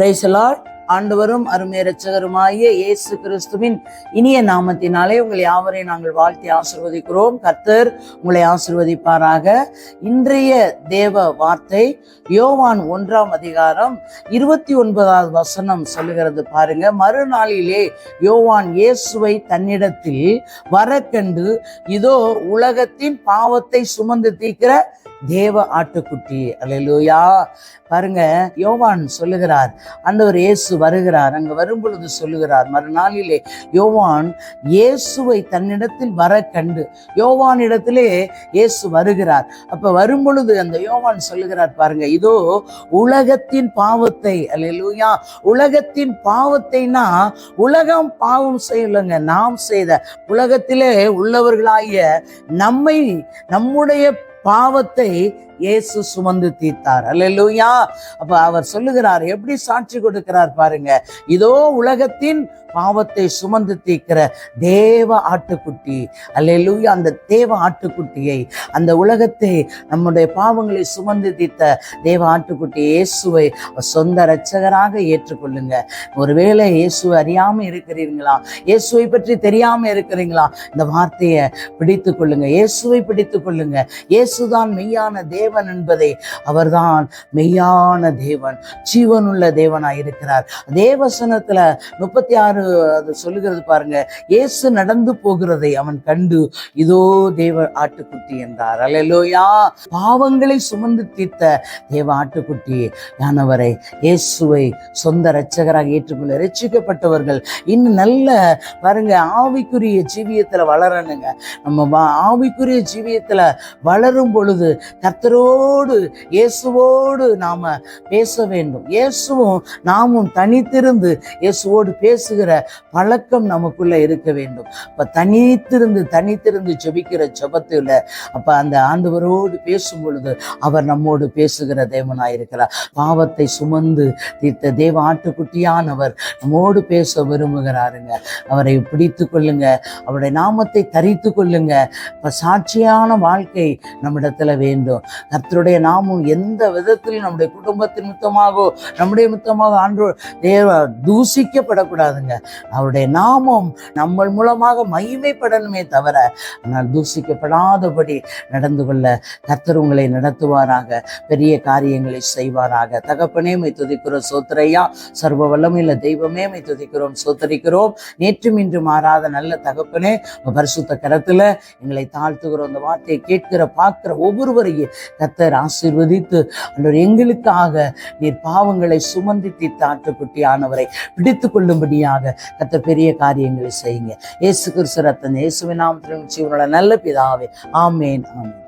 பிரைசலாட் ஆண்டவரும் அருமை ரட்சகருமாகிய இயேசு கிறிஸ்துவின் இனிய நாமத்தினாலே உங்களை யாவரையும் நாங்கள் வாழ்த்தி ஆசிர்வதிக்கிறோம். கர்த்தர் உங்களை ஆசிர்வதிப்பாராக. இன்றைய தேவ வார்த்தை யோவான் ஒன்றாம் அதிகாரம் இருபத்தி ஒன்பதாவது வசனம் சொல்லுகிறது பாருங்க. மறுநாளிலே யோவான் இயேசுவை தன்னிடத்தில் வரக்கண்டு இதோ உலகத்தின் பாவத்தை சுமந்து தீர்க்கிற தேவ ஆட்டுக்குட்டி. அல்லேலூயா பாருங்க யோவான் சொல்லுகிறார் அந்தவர் இயேசு வருகிறார் அங்க வரும்பொழுது சொல்லுகிறார் மறுநாளிலே யோவான் இயேசுவை தன்னிடத்தில் வர கண்டு யோவான் இடத்திலே இயேசு வருகிறார். அப்ப வரும்பொழுது அந்த யோவான் சொல்லுகிறார் பாருங்க இதோ உலகத்தின் பாவத்தை அல்லேலூயா உலகத்தின் பாவத்தைனா உலகம் பாவம் செய்யலைங்க நாம் செய்த உலகத்திலே உள்ளவர்களாகிய நம்மை நம்முடைய பாவத்தை இயேசு சுமந்து தீர்த்தார். அல்லா அப்ப அவர் சொல்லுகிறார் எப்படி சாட்சி கொடுக்கிறார் பாருங்க. இதோ உலகத்தின் பாவத்தை சுமந்து தீர்க்கிற தேவ ஆட்டுக்குட்டி. அல்லா அந்த தேவ ஆட்டுக்குட்டியை அந்த உலகத்தை நம்முடைய பாவங்களை சுமந்து தீர்த்த தேவ ஆட்டுக்குட்டி இயேசுவை சொந்த இரட்சகராக ஏற்றுக்கொள்ளுங்க. ஒருவேளை இயேசுவை அறியாம இருக்கிறீங்களா இயேசுவை பற்றி தெரியாம இருக்கிறீங்களா இந்த வார்த்தையை பிடித்து கொள்ளுங்க இயேசுவை பிடித்து கொள்ளுங்க இயேசுதான் மெய்யான தேவன் என்பதை அவர்தான் மெய்யான தேவன் ஜீவனுள்ள தேவனாய் இருக்கிறார் தேவசனத்துல முப்பத்தி ஆறு அது சொல்லுகிறது பாருங்க இயேசு நடந்து போகிறதை அவன் கண்டு இதோ தேவ ஆட்டுக்குட்டி என்றார். அல்லேலூயா! பாவங்களை சுமந்து தீர்த்த தேவ ஆட்டுக்குட்டி யானவரை இயேசுவை சொந்த இரட்சகராக ஏற்றுக்கொள்ள ரட்சிக்கப்பட்டவர்கள் இன்னும் நல்ல பாருங்க ஆவிக்குரிய ஜீவியத்துல வளரணுங்க. நம்ம வா- ஆவிக்குரிய ஜீவியத்துல வளரும் பொழுது கர்த்தரோடு இயேசுவோடு நாம் பேச வேண்டும். இயேசுவும் நாமும் தனித்திருந்து இயேசுவோடு பேசுகிற பழக்கம் நமக்குள்ளே இருக்க வேண்டும். அப்ப தனித்திருந்து தனித்திருந்து ஜெபிக்கிற ஜெபத்துல அப்போ அந்த ஆண்டவரோடு பேசும் பொழுது அவர் நம்மோடு பேசுகிற தேவனாக இருக்கிறார். பாவத்தை சுமந்து தீர்த்த தேவ ஆட்டுக்குட்டியானவர் நம்மோடு பேச விரும்புகிறாருங்க. அவரை பிடித்து கொள்ளுங்க. அவருடைய நாமத்தை தரித்து கொள்ளுங்க. இப்போ சாட்சியான வாழ்க்கை நம் நம்மிடத்தில் வேண்டும். கர்த்தருடைய நாமம் எந்த விதத்திலும் நம்முடைய குடும்பத்தின் மித்தமாகவோ நம்முடைய மித்தமாக ஆண்டு தேவ தூசிக்கப்படக்கூடாதுங்க. அவருடைய நாமம் நம்ம மூலமாக மகிமைப்படணுமே தவிர ஆனால் தூசிக்கப்படாதபடி நடந்து கொள்ள கர்த்தர் உங்களை நடத்துவாராக பெரிய காரியங்களை செய்வாராக. தகப்பனே மை துதிக்கிறோம். சோத்திரையா சர்வ வல்லமையுள்ள தெய்வமே மை துதிக்கிறோம். சோத்தரிக்கிறோம். நேற்றும் இன்று மாறாத நல்ல தகப்பனே பரிசுத்த கரத்துல எங்களை தாழ்த்துகிறோம். அந்த வார்த்தையை கேட்கிற பார்க்கிற ஒவ்வொருவரையும் கத்தர் ஆசீர்வதித்து அன்றோர் எங்களுக்காக நீர் பாவங்களை சுமந்து தீர்த்த ஆனவரை பிடித்து கொள்ளும்படியாக கத்த பெரிய காரியங்களை செய்யுங்க. இயேசு கிறிஸ்து ரத்தன் இயேசுவின் நாமத்திலும் ஜீவனோட நல்ல பிதாவே. ஆமேன் ஆமேன்.